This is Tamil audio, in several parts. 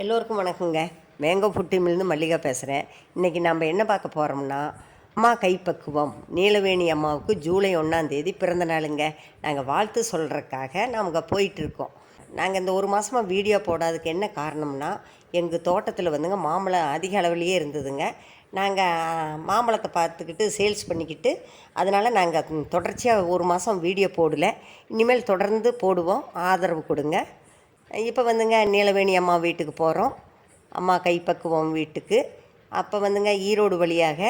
எல்லோருக்கும் வணக்கங்க. மேங்கோ புட்டிமில்னு மல்லிகா பேசுகிறேன் இன்றைக்கி நம்ம என்ன பார்க்க போகிறோம்னா அம்மா கைப்பக்குவம். நீலவேணி அம்மாவுக்கு ஜூலை ஒன்றாந்தேதி பிறந்த நாளுங்க. நாங்கள் வாழ்த்து சொல்கிறதுக்காக நாங்கள் போயிட்டுருக்கோம் நாங்கள் இந்த ஒரு மாதமாக வீடியோ போடாததுக்கு என்ன காரணம்னா எங்கள் தோட்டத்தில் வந்துங்க மாம்பழம் அதிக அளவுலேயே இருந்ததுங்க. நாங்கள் மாம்பழத்தை பார்த்துக்கிட்டு சேல்ஸ் பண்ணிக்கிட்டு அதனால் நாங்கள் தொடர்ச்சியாக ஒரு மாதம் வீடியோ போடல. இனிமேல் தொடர்ந்து போடுவோம். ஆதரவு கொடுங்க. இப்போ வந்துங்க நீலவேணி அம்மா வீட்டுக்கு போகிறோம். அம்மா கைப்பக்குவோம் வீட்டுக்கு. அப்போ வந்துங்க ஈரோடு வழியாக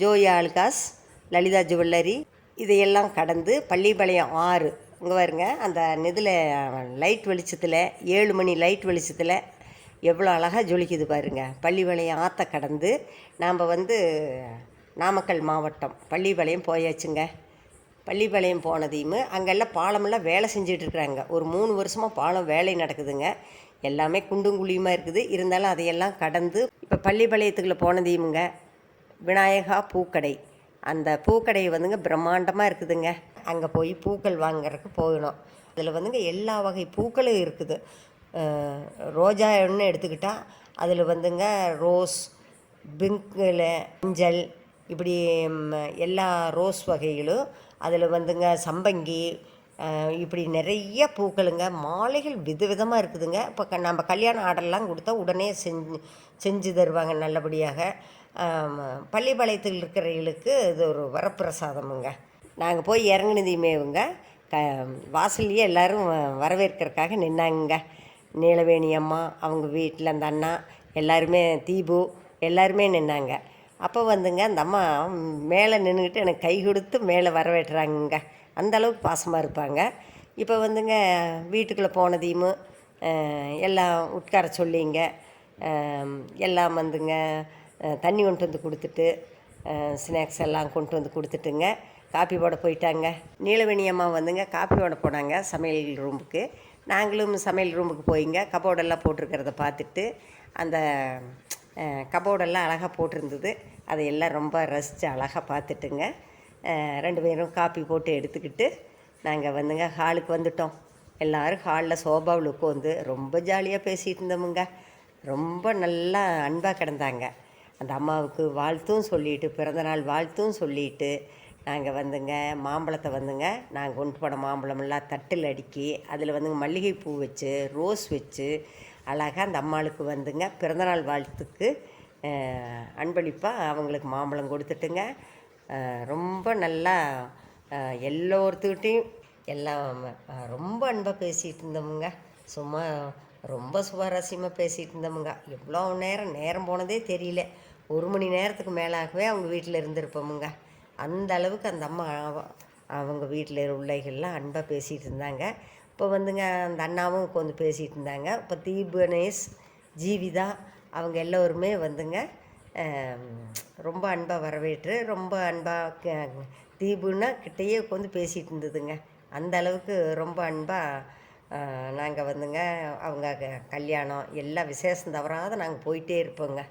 ஜோய் ஜோயா லலிதா ஜுவல்லரி இதையெல்லாம் கடந்து பள்ளிப்பாளையம் ஆறு இங்கே பாருங்க அந்த இதில் லைட் வெளிச்சத்தில் ஏழு மணி லைட் வெளிச்சத்தில் எவ்வளோ அழகாக ஜொலிக்குது பாருங்க. பள்ளிப்பாளையம் ஆற்ற கடந்து நாம் வந்து நாமக்கல் மாவட்டம் பள்ளிப்பாளையம் போயாச்சுங்க. பள்ளிப்பாளையம் போனதையும் அங்கெல்லாம் பாலமெல்லாம் வேலை செஞ்சிகிட்ருக்குறாங்க ஒரு மூணு வருஷமாக பாலம் வேலை நடக்குதுங்க. எல்லாமே குண்டும் குழியுமாக இருக்குது. இருந்தாலும் அதையெல்லாம் கடந்து இப்போ பள்ளிப்பாளையத்துக்குள்ள போனதையுமுங்க விநாயகா பூக்கடை. அந்த பூக்கடை வந்துங்க பிரம்மாண்டமாக இருக்குதுங்க. அங்கே போய் பூக்கள் வாங்குறதுக்கு போகணும். அதில் வந்துங்க எல்லா வகை பூக்களும் இருக்குது. ரோஜா ஒன்று எடுத்துக்கிட்டால் அதில் வந்துங்க ரோஸ் பிங்கில் மஞ்சள் இப்படி எல்லா ரோஸ் வகைகளும் அதில் வந்துங்க சம்பங்கி இப்படி நிறைய பூக்களுங்க மாலைகள் விதவிதமாக இருக்குதுங்க. இப்போ க நம்ம கல்யாண ஆர்டர்லாம் கொடுத்தா உடனே செஞ்சு செஞ்சு தருவாங்க நல்லபடியாக. பள்ளிப்பாளையத்தில் இருக்கிறவங்களுக்கு இது ஒரு வரப்பிரசாதமுங்க. நாங்கள் போய் இறங்குனதையுமேவுங்க க வாசல்லையே எல்லோரும் வரவேற்கிறதுக்காக நின்னாங்க நீலவேணி அம்மா அவங்க வீட்டில் அந்த அண்ணா எல்லாருமே தீபு எல்லாருமே நின்னாங்க. அப்போ வந்துங்க அந்த அம்மா மேலே நின்றுக்கிட்டு எனக்கு கை கொடுத்து மேலே வரவேற்றுறாங்கங்க அந்தளவுக்கு பாசமாக இருப்பாங்க. இப்போ வந்துங்க வீட்டுக்குள்ளே போனதையும் எல்லாம் உட்கார சொல்லிங்க. எல்லாம் வந்துங்க தண்ணி கொண்டு வந்து கொடுத்துட்டு ஸ்நாக்ஸ் எல்லாம் கொண்டு வந்து கொடுத்துட்டுங்க. காப்பி போட போயிட்டாங்க. நீலவேணி அம்மா வந்துங்க காப்பி போட போனாங்க சமையல் ரூமுக்கு. நாங்களும் சமையல் ரூமுக்கு போயிங்க கபோர்டெல்லாம் போட்டிருக்கிறத பார்த்துட்டு அந்த கபோர்டெல்லாம் அழகாக போட்டிருந்தது. அதையெல்லாம் ரொம்ப ரசித்து அழகாக பார்த்துட்டுங்க. ரெண்டு பேரும் காப்பி போட்டு எடுத்துக்கிட்டு நாங்கள் வந்துங்க ஹாலுக்கு வந்துட்டோம். எல்லோரும் ஹாலில் சோபாவில் உட்காந்து ரொம்ப ஜாலியாக பேசிகிட்டு இருந்தோமுங்க. ரொம்ப நல்லா அன்பாக கிடந்தாங்க. அந்த அம்மாவுக்கு வாழ்த்தும் சொல்லிட்டு பிறந்தநாள் வாழ்த்தும் சொல்லிட்டு நாங்கள் வந்துங்க மாம்பழத்தை வந்துங்க நாங்கள் கொண்டு போன மாம்பழமெல்லாம் தட்டில் அடுக்கி அதில் வந்துங்க மல்லிகைப்பூ வச்சு ரோஸ் வச்சு அழகாக அந்த அம்மாளுக்கு வந்துங்க. பிறந்தநாள் வாழ்த்துக்கு. அன்பளிப்பாக அவங்களுக்கு மாம்பழம் கொடுத்துட்டுங்க. ரொம்ப நல்லா எல்லோருத்துக்கிட்டையும் எல்லாம் ரொம்ப அன்பாக பேசிகிட்டு இருந்தோமுங்க. சும்மா ரொம்ப சுவாரஸ்யமாக பேசிகிட்டு இருந்தோமுங்க. எவ்வளோ நேரம் நேரம் போனதே தெரியல. ஒரு மணி நேரத்துக்கு மேலாகவே அவங்க வீட்டில் இருந்திருப்போமுங்க. அந்த அளவுக்கு அந்த அம்மா அவங்க வீட்டில் உள்ளைகள்லாம் அன்பாக பேசிகிட்டு இருந்தாங்க. இப்போ வந்துங்க அந்த அண்ணாவும் உட்காந்து பேசிகிட்டு இருந்தாங்க. இப்போ தீபனேஷ் ஜீவிதா அவங்க எல்லோருமே வந்துங்க ரொம்ப அன்பாக வரவேற்று ரொம்ப அன்பாக தீபுன்னா கிட்டேயே உட்காந்து பேசிகிட்டு இருந்ததுங்க. அந்த அளவுக்கு ரொம்ப அன்பாக நாங்கள் வந்துங்க அவங்க க- கல்யாணம் எல்லா விசேஷம் தவறாத நாங்கள் போயிட்டே இருப்போங்க.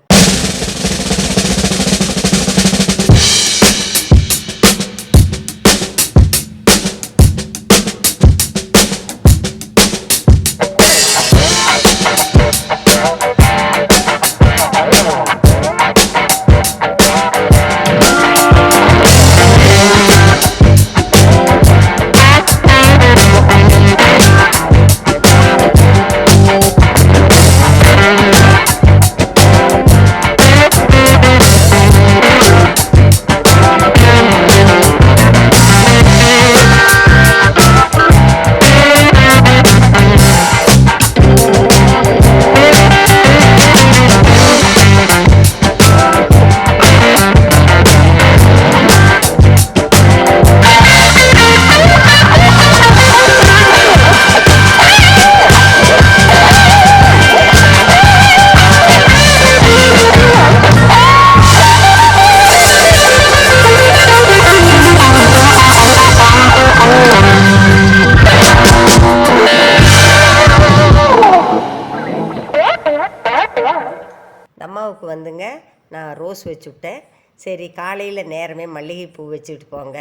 ரோஸ் வச்சு விட்டேன் சரி காலையில் நேரமே மல்லிகைப்பூ வச்சுட்டு போங்க.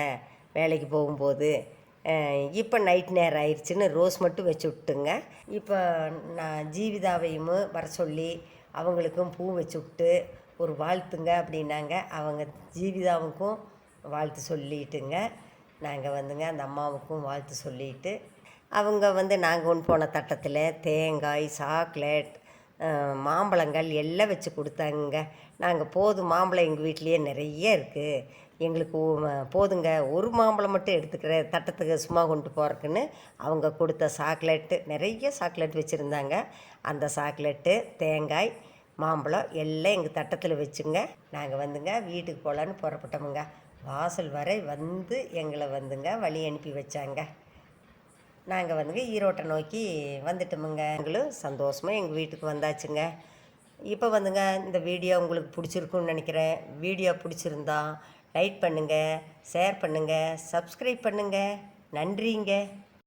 வேலைக்கு போகும்போது இப்போ நைட் நேரம் ஆயிடுச்சுன்னு ரோஸ் மட்டும் வச்சு விட்டுங்க இப்போ நான் ஜீவிதாவையும் வர சொல்லி அவங்களுக்கும் பூ வச்சு விட்டு ஒரு வாழ்த்துங்க அப்படின்னாங்க. அவங்க ஜீவிதாவுக்கும் வாழ்த்து சொல்லிட்டுங்க. நாங்கள் வந்துங்க அந்த அம்மாவுக்கும் வாழ்த்து சொல்லிட்டு அவங்க வந்து நாங்கள் ஒன்று போன தட்டத்தில் தேங்காய் சாக்லேட் மாம்பழங்கள் எல்லாம் வச்சு கொடுத்தாங்க. நாங்கள் போதும் மாம்பழம் எங்கள் வீட்லேயே நிறைய இருக்குது எங்களுக்கு போதுங்க. ஒரு மாம்பழம் மட்டும் எடுத்துக்கிற தட்டத்துக்கு சும்மா கொண்டு போகிறக்குன்னு அவங்க கொடுத்த சாக்லேட்டு நிறைய சாக்லேட் வச்சுருந்தாங்க. அந்த சாக்லேட்டு தேங்காய் மாம்பழம் எல்லாம் எங்கள் தட்டத்தில் வச்சுங்க. நாங்கள் வந்துங்க வீட்டுக்கு போகலான்னு புறப்பட்டோமுங்க. வாசல் வரை வந்து எங்களை வந்துங்க வழி அனுப்பி வச்சாங்க. நாங்கள் வந்துங்க ஈரோட்டை நோக்கி வந்துட்டோமுங்க. எங்களும் சந்தோஷமாக எங்கள் வீட்டுக்கு வந்தாச்சுங்க. இப்போ வந்துங்க இந்த வீடியோ உங்களுக்கு பிடிச்சிருக்குன்னு நினைக்கிறேன். வீடியோ பிடிச்சிருந்தா லைக் பண்ணுங்கள் ஷேர் பண்ணுங்கள் சப்ஸ்கிரைப் பண்ணுங்கள் நன்றிங்க.